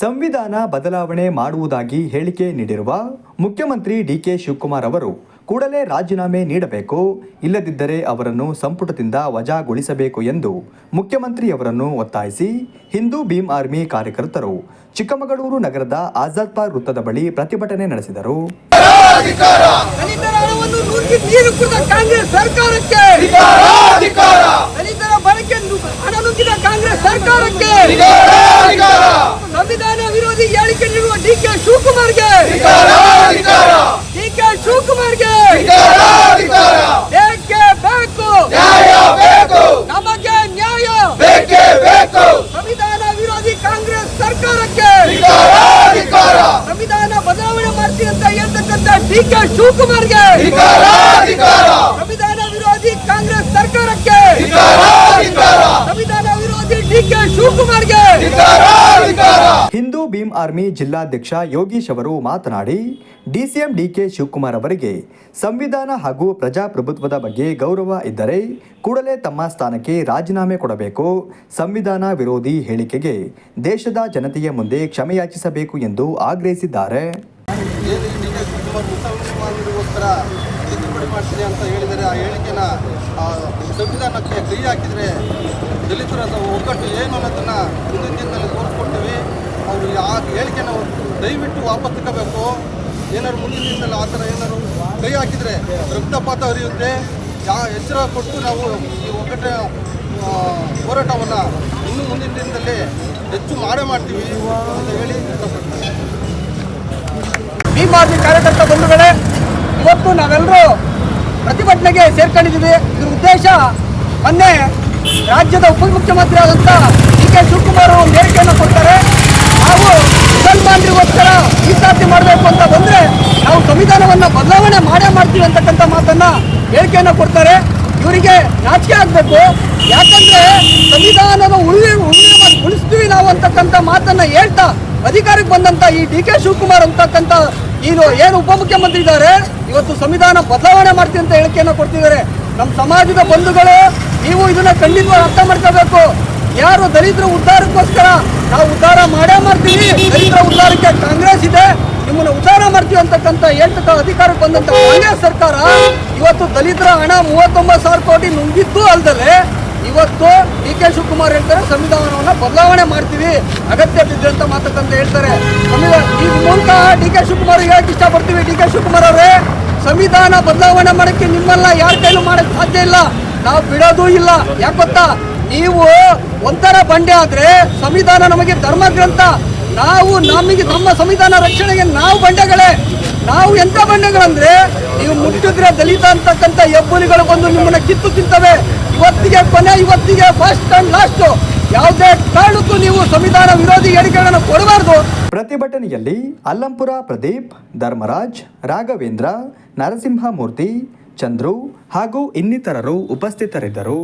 ಸಂವಿಧಾನ ಬದಲಾವಣೆ ಮಾಡುವುದಾಗಿ ಹೇಳಿಕೆ ನೀಡಿರುವ ಮುಖ್ಯಮಂತ್ರಿ ಡಿಕೆ ಶಿವಕುಮಾರ್ ಅವರು ಕೂಡಲೇ ರಾಜೀನಾಮೆ ನೀಡಬೇಕು ಇಲ್ಲದಿದ್ದರೆ ಅವರನ್ನು ಸಂಪುಟದಿಂದ ವಜಾಗೊಳಿಸಬೇಕು ಎಂದು ಮುಖ್ಯಮಂತ್ರಿಯವರನ್ನು ಒತ್ತಾಯಿಸಿ ಹಿಂದೂ ಭೀಮ್ ಆರ್ಮಿ ಕಾರ್ಯಕರ್ತರು ಚಿಕ್ಕಮಗಳೂರು ನಗರದ ಆಜಾದ್ ಪಾರ್ಕ್ ವೃತ್ತದ ಬಳಿ ಪ್ರತಿಭಟನೆ ನಡೆಸಿದರು. ಕಾಂಗ್ರೆಸ್ ಸರ್ಕಾರಕ್ಕೆ ದಲಿತರ ಬಳಕೆ ನು- ಹಣ ನುಂಗಿದ ಕಾಂಗ್ರೆಸ್ ಸರ್ಕಾರಕ್ಕೆ ಸಂವಿಧಾನ ವಿರೋಧಿ ಹೇಳಿಕೆ ನೀಡುವ ಡಿ ಕೆ ಶಿವಕುಮಾರ್ಗೆ ಡಿ ಕೆ ಶಿವಕುಮಾರ್ಗೆ ಬೇಕೇ ಬೇಕು? ನ್ಯಾಯ ಬೇಕು. ನಮಗೆ ನ್ಯಾಯ. ಬೇಕು ಸಂವಿಧಾನ ವಿರೋಧಿ ಕಾಂಗ್ರೆಸ್ ಸರ್ಕಾರಕ್ಕೆ ಸಂವಿಧಾನ ಬದಲಾವಣೆ ಮಾಡ್ತೀನಿ ಅಂತ ಹೇಳ್ತಕ್ಕಂಥ ಡಿ ಕೆ ಶಿವಕುಮಾರ್ಗೆ ಸಂವಿಧಾನ ವಿರೋಧಿ ಕಾಂಗ್ರೆಸ್ ಸರ್ಕಾರಕ್ಕೆ ಸಂವಿಧಾನ ವಿರೋಧಿ ಡಿ ಕೆ ಶಿವಕುಮಾರ್ಗೆ ಹಿಂದೂ ಭೀಮ್ ಆರ್ಮಿ ಜಿಲ್ಲಾಧ್ಯಕ್ಷ ಯೋಗೀಶ್ ಅವರು ಮಾತನಾಡಿ, ಡಿಸಿಎಂ ಡಿಕೆ ಶಿವಕುಮಾರ್ ಅವರಿಗೆ ಸಂವಿಧಾನ ಹಾಗೂ ಪ್ರಜಾಪ್ರಭುತ್ವದ ಬಗ್ಗೆ ಗೌರವ ಇದ್ದರೆ ಕೂಡಲೇ ತಮ್ಮ ಸ್ಥಾನಕ್ಕೆ ರಾಜೀನಾಮೆ ಕೊಡಬೇಕು. ಸಂವಿಧಾನ ವಿರೋಧಿ ಹೇಳಿಕೆಗೆ ದೇಶದ ಜನತೆಯ ಮುಂದೆ ಕ್ಷಮೆಯಾಚಿಸಬೇಕು ಎಂದು ಆಗ್ರಹಿಸಿದ್ದಾರೆ. ಸಂವಿಧಾನಕ್ಕೆ ಕೈ ಹಾಕಿದರೆ ದಲಿತರ ಒಗ್ಗಟ್ಟು ಏನು ಅನ್ನೋದನ್ನು ಮುಂದಿನ ದಿನದಲ್ಲಿ ಆ ಹೇಳಿಕೆನ ದಯವಿಟ್ಟು ವಾಪಸ್ ತಗೋಬೇಕು ಏನಾದ್ರು ಮುಂದಿನ ದಿನದಲ್ಲಿ ಆ ಥರ ಏನಾದ್ರು ಕೈ ಹಾಕಿದರೆ ರಕ್ತಪಾತ ಹರಿಯುತ್ತೆ. ಯಾ ಎಚ್ಚರ ಕೊಟ್ಟು ನಾವು ಈ ಒಗ್ಗಟ್ಟಿನ ಹೋರಾಟವನ್ನು ಇನ್ನು ಮುಂದಿನ ದಿನದಲ್ಲಿ ಹೆಚ್ಚು ಮಾಡೇ ಮಾಡ್ತೀವಿ ಅಂತ ಹೇಳಿ ಈ ಮಾಜಿ ಕಾರ್ಯಕರ್ತ ಬಂಧುಗಳೇ, ಇವತ್ತು ನಾವೆಲ್ಲರೂ ಪ್ರತಿಭಟನೆಗೆ ಸೇರ್ಕೊಂಡಿದ್ದೀವಿ. ಇದ್ರ ಉದ್ದೇಶ ಮೊನ್ನೆ ರಾಜ್ಯದ ಉಪಮುಖ್ಯಮಂತ್ರಿ ಆದಂಥ ಡಿ ಕೆ ಶಿವಕುಮಾರ್ ಅವರು ಹೇಳಿಕೆಯನ್ನು ಕೊಡ್ತಾರೆ. ನಾವು ಮುಸಲ್ಮಾನರಿಗೋಸ್ಕರ ಮೀಸಲಾತಿ ಮಾಡಬೇಕು ಅಂತ ಬಂದರೆ ನಾವು ಸಂವಿಧಾನವನ್ನು ಬದಲಾವಣೆ ಮಾಡೇ ಮಾಡ್ತೀವಿ ಅಂತಕ್ಕಂಥ ಮಾತನ್ನ ಹೇಳಿಕೆಯನ್ನು ಕೊಡ್ತಾರೆ. ಇವರಿಗೆ ನಾಚಿಕೆ ಆಗಬೇಕು. ಯಾಕಂದ್ರೆ ಸಂವಿಧಾನದ ಉಳಿ ಉಳಿಸ್ತೀವಿ ನಾವು ಅಂತಕ್ಕಂಥ ಮಾತನ್ನ ಹೇಳ್ತಾ ಅಧಿಕಾರಕ್ಕೆ ಬಂದಂತ ಈ ಡಿ ಕೆ ಶಿವಕುಮಾರ್ ಅಂತಕ್ಕಂಥ ಇದು ಏನು ಉಪಮುಖ್ಯಮಂತ್ರಿ ಇದ್ದಾರೆ, ಇವತ್ತು ಸಂವಿಧಾನ ಬದಲಾವಣೆ ಮಾಡ್ತೀವಿ ಅಂತ ಹೇಳಿಕೆಯನ್ನು ಕೊಡ್ತಿದ್ದಾರೆ. ನಮ್ಮ ಸಮಾಜದ ಬಂಧುಗಳು, ನೀವು ಇದನ್ನ ಖಂಡಿತವಾಗಿ ಅರ್ಥ ಮಾಡ್ಕೋಬೇಕು. ಯಾರು ದಲಿತರ ಉದ್ಧಾರಕ್ಕೋಸ್ಕರ ನಾವು ಉದ್ಧಾರ ಮಾಡೇ ಮಾಡ್ತೀವಿ? ದಲಿತರ ಉದ್ಧಾರಕ್ಕೆ ಕಾಂಗ್ರೆಸ್ ಇದೆ. ನಿಮ್ಮನ್ನ ಉದ್ಧಾರ ಮಾಡ್ತೀವಿ ಅಂತಕ್ಕಂಥ ಎಂಟು ಅಧಿಕಾರಕ್ಕೆ ಬಂದಂತ ಕಾಂಗ್ರೆಸ್ ಸರ್ಕಾರ ಇವತ್ತು ದಲಿತರ ಹಣ ಮೂವತ್ತೊಂಬತ್ತು ಸಾವಿರ ಕೋಟಿ ನುಂಗಿದ್ದು ಅಲ್ಲದೆ ಇವತ್ತು ಡಿ ಕೆ ಶಿವಕುಮಾರ್ ಹೇಳ್ತಾರೆ, ಸಂವಿಧಾನವನ್ನ ಬದಲಾವಣೆ ಮಾಡ್ತೀವಿ. ಅಗತ್ಯ ಬಿದ್ದು ಅಂತ ಮಾತಕ್ಕಂತ ಹೇಳ್ತಾರೆ. ಸಂವಿಧಾನ ಈ ಮೂಲಕ ಡಿ ಕೆ ಶಿವಕುಮಾರ್ ಹೇಳಕ್ಕೆ ಇಷ್ಟಪಡ್ತೀವಿ ಡಿ ಕೆ ಶಿವಕುಮಾರ್ ಅವರೇ. ಸಂವಿಧಾನ ಬದಲಾವಣೆ ಮಾಡಕ್ಕೆ ನಿಮ್ಮನ್ನ ಯಾರ ಕೈಲೂ ಮಾಡಕ್ ಸಾಧ್ಯ ಇಲ್ಲ. ನಾವು ಬಿಡೋದು ಇಲ್ಲ. ಯಾಕೆ ಗೊತ್ತಾ? ನೀವು ಒಂಥರ ಬಂಡೆ ಆದ್ರೆ ಸಂವಿಧಾನ ನಮಗೆ ಧರ್ಮ ಗ್ರಂಥ ನಾವು ನಮಗೆ ನಮ್ಮ ಸಂವಿಧಾನ ರಕ್ಷಣೆಗೆ ನಾವು ಬಂಡೆಗಳೇ. ನಾವು ಎಂಥ ಬಂಡೆಗಳಂದ್ರೆ, ನೀವು ಮುಟ್ಟಿದ್ರೆ ದಲಿತ ಅಂತಕ್ಕಂಥ ಹೆಬ್ಬುಲಿಗಳು ಬಂದು ನಿಮ್ಮನ್ನ ಕಿತ್ತು ತಿಂತವೆ. ಇವತ್ತಿಗೆ ಕೊನೆ, ಇವತ್ತಿಗೆ ಫಸ್ಟ್ ಅಂಡ್ ಲಾಸ್ಟ್ ಯಾವುದೇ ಕಾರಣಕ್ಕೂ ನೀವು ಸಂವಿಧಾನ ವಿರೋಧಿ ಹೇಳಿಕೆಗಳನ್ನು ಕೊಡಬಾರ್ದು. ಪ್ರತಿಭಟನೆಯಲ್ಲಿ ಅಲ್ಲಂಪುರ ಪ್ರದೀಪ್, ಧರ್ಮರಾಜ್, ರಾಘವೇಂದ್ರ, ನರಸಿಂಹಮೂರ್ತಿ, ಚಂದ್ರು ಹಾಗೂ ಇನ್ನಿತರರು ಉಪಸ್ಥಿತರಿದ್ದರು.